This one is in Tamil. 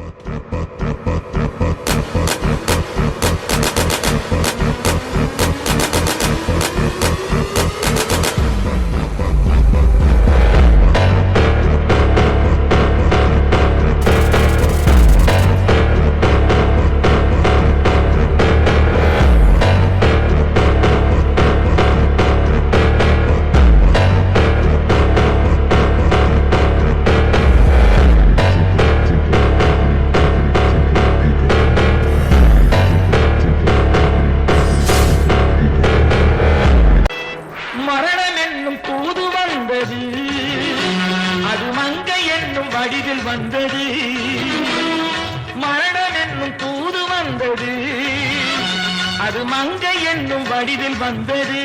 மரணம் வடிவில் வந்தது. மரணம் என்னும் தூது வந்தது. அது மங்கை என்னும் வடிவில் வந்தது.